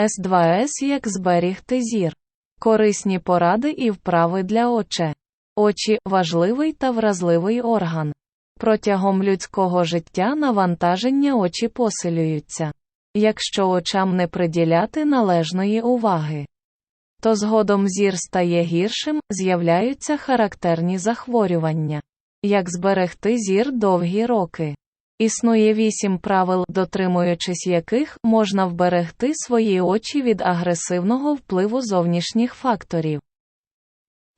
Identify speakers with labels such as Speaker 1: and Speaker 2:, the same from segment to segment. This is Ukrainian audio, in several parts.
Speaker 1: С2С як зберігти зір. Корисні поради і вправи для оче. Очі важливий та вразливий орган. Протягом людського життя навантаження очі посилюються. Якщо очам не приділяти належної уваги, то згодом зір стає гіршим, з'являються характерні захворювання. Як зберегти зір довгі роки? Існує вісім правил, дотримуючись яких можна вберегти свої очі від агресивного впливу зовнішніх факторів.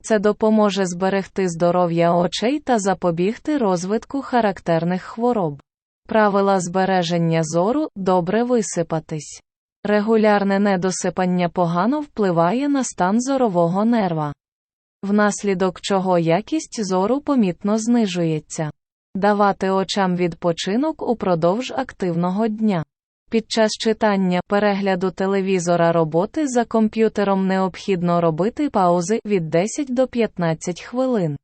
Speaker 1: Це допоможе зберегти здоров'я очей та запобігти розвитку характерних хвороб. Правила збереження зору добре висипатись. Регулярне недосипання погано впливає на стан зорового нерва, внаслідок чого якість зору помітно знижується. Давати очам відпочинок упродовж активного дня. Під час читання, перегляду телевізора роботи за комп'ютером необхідно робити паузи від 10 до 15 хвилин.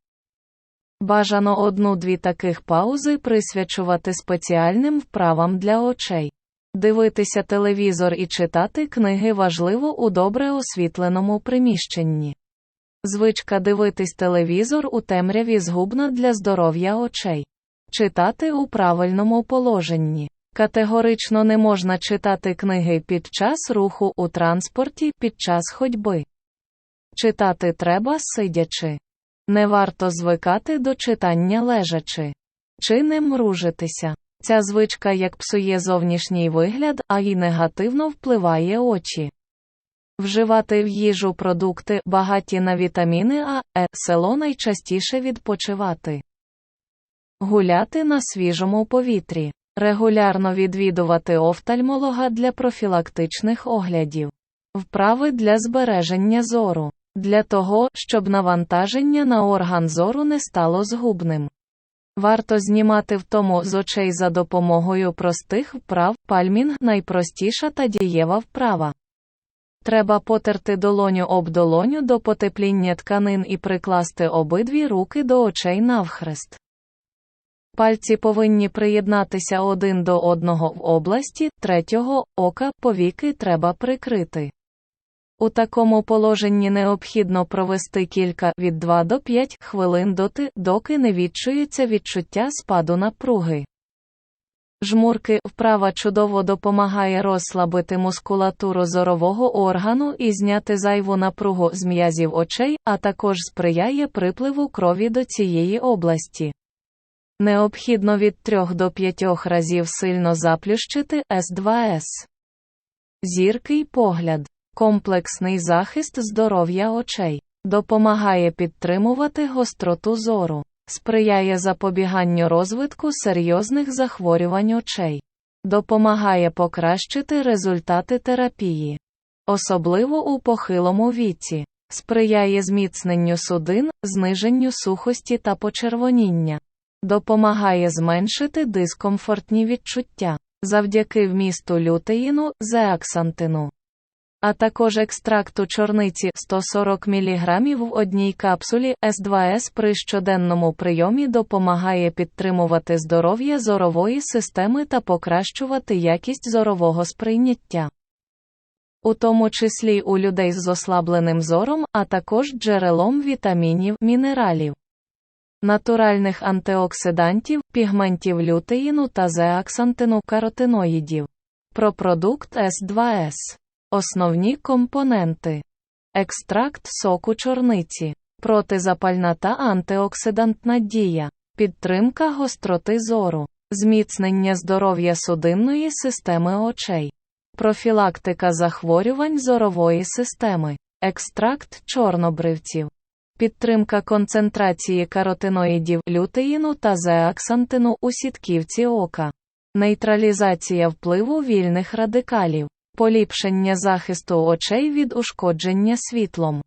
Speaker 1: Бажано одну-дві таких паузи присвячувати спеціальним вправам для очей. Дивитися телевізор і читати книги важливо у добре освітленому приміщенні. Звичка дивитись телевізор у темряві згубна для здоров'я очей. Читати у правильному положенні. Категорично не можна читати книги під час руху у транспорті під час ходьби. Читати треба сидячи. Не варто звикати до читання лежачи. Чи не мружитися. Ця звичка як псує зовнішній вигляд, а й негативно впливає очі. Вживати в їжу продукти, багаті на вітаміни А, Е, село найчастіше відпочивати. Гуляти на свіжому повітрі. Регулярно відвідувати офтальмолога для профілактичних оглядів. Вправи для збереження зору. Для того, щоб навантаження на орган зору не стало згубним. Варто знімати втому з очей за допомогою простих вправ, пальмінг найпростіша та дієва вправа. Треба потерти долоню об долоню до потепління тканин і прикласти обидві руки до очей навхрест. Пальці повинні приєднатися один до одного в області третього ока, повіки треба прикрити. У такому положенні необхідно провести кілька від 2 до 5 хвилин доти, доки не відчується відчуття спаду напруги. Жмурки вправа чудово допомагає розслабити мускулатуру зорового органу і зняти зайву напругу з м'язів очей, а також сприяє припливу крові до цієї області. Необхідно від 3 до 5 разів сильно заплющити С2С. Зіркий погляд. Комплексний захист здоров'я очей. Допомагає підтримувати гостроту зору. Сприяє запобіганню розвитку серйозних захворювань очей. Допомагає покращити результати терапії. Особливо у похилому віці. Сприяє зміцненню судин, зниженню сухості та почервоніння. Допомагає зменшити дискомфортні відчуття завдяки вмісту лютеїну, зеаксантину. А також екстракту чорниці 140 мг в одній капсулі С2С при щоденному прийомі допомагає підтримувати здоров'я зорової системи та покращувати якість зорового сприйняття. У тому числі у людей з ослабленим зором, а також джерелом вітамінів, мінералів натуральних антиоксидантів, пігментів лютеїну та зеаксантину каротиноїдів. Про продукт С2С. Основні компоненти. Екстракт соку чорниці. Протизапальна та антиоксидантна дія. Підтримка гостроти зору. Зміцнення здоров'я судинної системи очей. Профілактика захворювань зорової системи. Екстракт чорнобривців. Підтримка концентрації каротиноїдів лютеїну та зеаксантину у сітківці ока. Нейтралізація впливу вільних радикалів. Поліпшення захисту очей від ушкодження світлом.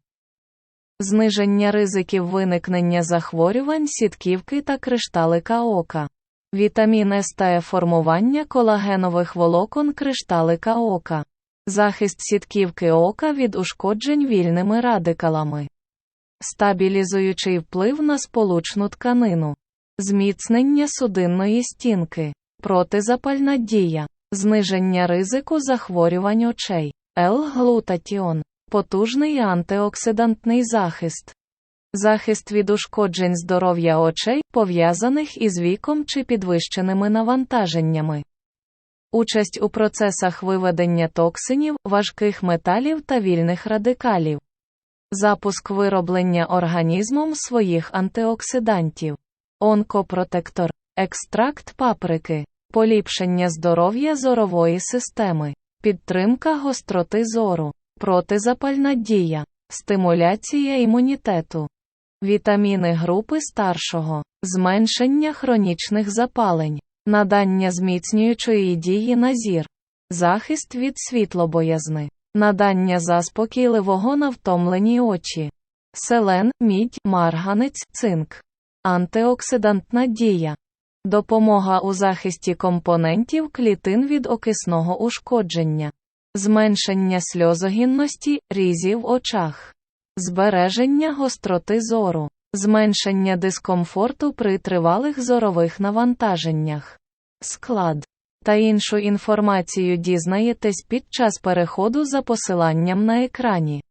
Speaker 1: Зниження ризиків виникнення захворювань сітківки та кришталика ока. Вітамін С та формування колагенових волокон кришталика ока. Захист сітківки ока від ушкоджень вільними радикалами стабілізуючий вплив на сполучну тканину, зміцнення судинної стінки, протизапальна дія, зниження ризику захворювань очей, Л-глутатіон потужний антиоксидантний захист. Захист від ушкоджень здоров'я очей, пов'язаних із віком чи підвищеними навантаженнями. Участь у процесах виведення токсинів, важких металів та вільних радикалів. Запуск вироблення організмом своїх антиоксидантів. Онкопротектор. Екстракт паприки. Поліпшення здоров'я зорової системи. Підтримка гостроти зору. Протизапальна дія. Стимуляція імунітету. Вітаміни групи старшого. Зменшення хронічних запалень. Надання зміцнюючої дії на зір. Захист від світлобоязни. Надання заспокійливого на втомлені очі. Селен, мідь, марганець, цинк. Антиоксидантна дія. Допомога у захисті компонентів клітин від окисного ушкодження. Зменшення сльозогінності, різів в очах. Збереження гостроти зору. Зменшення дискомфорту при тривалих зорових навантаженнях. Склад та іншу інформацію дізнаєтесь під час переходу за посиланням на екрані.